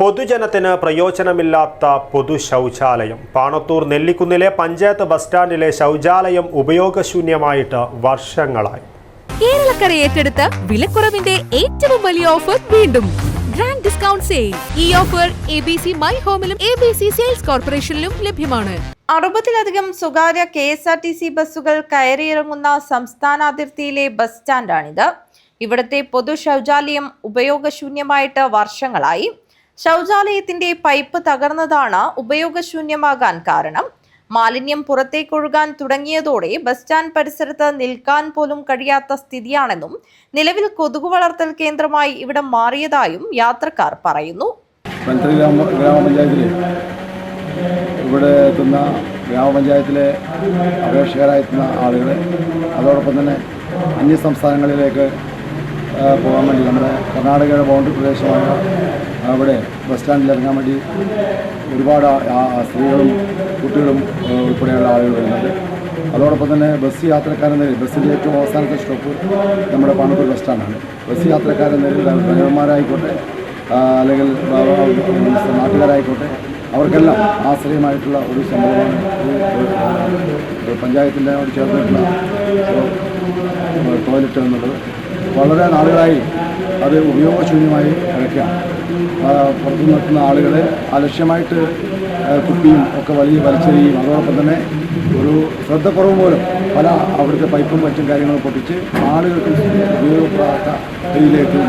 പൊതുജനത്തിന് പ്രയോജനമില്ലാത്ത പൊതു ശൗചാലയം പാണത്തൂർ നെല്ലിക്കുന്നിലെ പഞ്ചായത്ത് ബസ് സ്റ്റാൻഡിലെ ശൗചാലയം ഉപയോഗശൂന്യമായിട്ട് വർഷങ്ങളായി. കേരളക്കര ഏറ്റെടുത്ത വിലക്കുറവിന്റെ ഏറ്റവും വലിയ ഓഫർ വീണ്ടും. ഗ്രാൻഡ് ഡിസ്കൗണ്ട് സെയിൽ ഈ offer A B C my ഹോമിലും A B C sales കോർപ്പറേഷനിലും ലഭ്യമാണ്. അറുപതിലധികം സ്വകാര്യ K S R T C ബസ്സുകൾ കയറിയിറങ്ങുന്ന സംസ്ഥാന അതിർത്തിയിലെ ബസ് സ്റ്റാൻഡാണിത്. ഇവിടുത്തെ പൊതു ശൗചാലയം ഉപയോഗശൂന്യമായിട്ട് വർഷങ്ങളായി. ശൗചാലയത്തിന്റെ പൈപ്പ് തകർന്നതാണ് ഉപയോഗശൂന്യമാകാൻ കാരണം. മാലിന്യം പുറത്തേക്കൊഴുകാൻ തുടങ്ങിയതോടെ ബസ് സ്റ്റാൻഡ് പരിസരത്ത് നിൽക്കാൻ പോലും കഴിയാത്ത സ്ഥിതിയാണെന്നും നിലവിൽ കൊതുകു വളർത്തൽ കേന്ദ്രമായി ഇവിടെ മാറിയതായും യാത്രക്കാർ പറയുന്നു. ഗ്രാമപഞ്ചായത്തിലെ ഗ്രാമ ഇവിടെ എത്തുന്ന ഗ്രാമപഞ്ചായത്തിലെ അപേക്ഷകരായെത്തുന്ന ആളുകളെ അതോടൊപ്പം തന്നെ അന്യ സംസ്ഥാനങ്ങളിലേക്ക് പോകാൻ വേണ്ടി നമ്മുടെ കർണാടകയുടെ ബൗണ്ടറി പ്രദേശമായ അവിടെ ബസ് സ്റ്റാൻഡിൽ ഇറങ്ങാൻ വേണ്ടി ഒരുപാട് സ്ത്രീകളും കുട്ടികളും ഉൾപ്പെടെയുള്ള ആളുകൾ വരുന്നുണ്ട്. അതോടൊപ്പം തന്നെ ബസ് യാത്രക്കാരെന്ന നിലയിൽ ബസ്സിന്റെ ഏറ്റവും അവസാനത്തെ സ്റ്റോപ്പ് നമ്മുടെ പാണത്തൂർ ബസ് സ്റ്റാൻഡാണ് ബസ് യാത്രക്കാരെന്ന നിലയിൽ ഡ്രൈവർമാരായിക്കോട്ടെ അല്ലെങ്കിൽ നാട്ടുകാരായിക്കോട്ടെ അവർക്കെല്ലാം ആശ്രയമായിട്ടുള്ള ഒരു സംഭവമാണ് പഞ്ചായത്തിന്റെ ചേർന്നിട്ടുള്ള ടോയ്ലറ്റ് എന്നുള്ളത്. വളരെ നാളുകളായി അത് ഉപയോഗശൂന്യമായി കിടക്കുകയാണ് പുറത്തു നിൽക്കുന്ന ആളുകൾ അലക്ഷ്യമായിട്ട് കുപ്പിയും ഒക്കെ വലിയ വലിച്ചെറിയും അതോടൊപ്പം തന്നെ ഒരു ശ്രദ്ധക്കുറവ് മൂലം പല അവിടുത്തെ പൈപ്പും മറ്റും കാര്യങ്ങളും പൊട്ടിച്ച് ആളുകൾക്ക് ഉപയോഗപ്പെടാത്ത രീതിയിലേക്ക്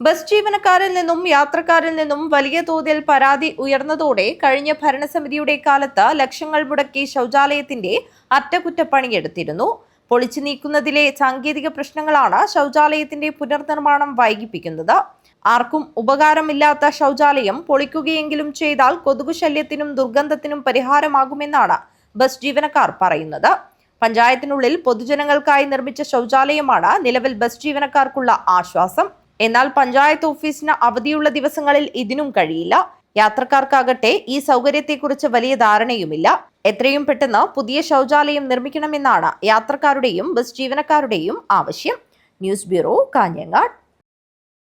ബസ് ജീവനക്കാരിൽ നിന്നും യാത്രക്കാരിൽ നിന്നും വലിയ തോതിൽ പരാതി ഉയർന്നതോടെ കഴിഞ്ഞ ഭരണസമിതിയുടെ കാലത്ത് ലക്ഷങ്ങൾ മുടക്കി ശൗചാലയത്തിന്റെ അറ്റകുറ്റപ്പണിയെടുത്തിരുന്നു പൊളിച്ചു നീക്കുന്നതിലെ സാങ്കേതിക പ്രശ്നങ്ങളാണ് ശൗചാലയത്തിന്റെ പുനർനിർമ്മാണം വൈകിപ്പിക്കുന്നത്. ആർക്കും ഉപകാരമില്ലാത്ത ശൗചാലയം പൊളിക്കുകയെങ്കിലും ചെയ്താൽ കൊതുകു ശല്യത്തിനും ദുർഗന്ധത്തിനും പരിഹാരമാകുമെന്നാണ് ബസ് ജീവനക്കാർ പറയുന്നത്. പഞ്ചായത്തിനുള്ളിൽ പൊതുജനങ്ങൾക്കായി നിർമ്മിച്ച ശൗചാലയമാണ് നിലവിൽ ബസ് ജീവനക്കാർക്കുള്ള ആശ്വാസം. എന്നാൽ പഞ്ചായത്ത് ഓഫീസിന് അവധിയുള്ള ദിവസങ്ങളിൽ ഇതിനും കഴിയില്ല. യാത്രക്കാർക്കാകട്ടെ ഈ സൗകര്യത്തെക്കുറിച്ച് വലിയ ധാരണയുമില്ല. എത്രയും പെട്ടെന്ന് പുതിയ ശൗചാലയം നിർമ്മിക്കണമെന്നാണ് യാത്രക്കാരുടെയും ബസ് ജീവനക്കാരുടെയും ആവശ്യം. News bureau Kanhangad.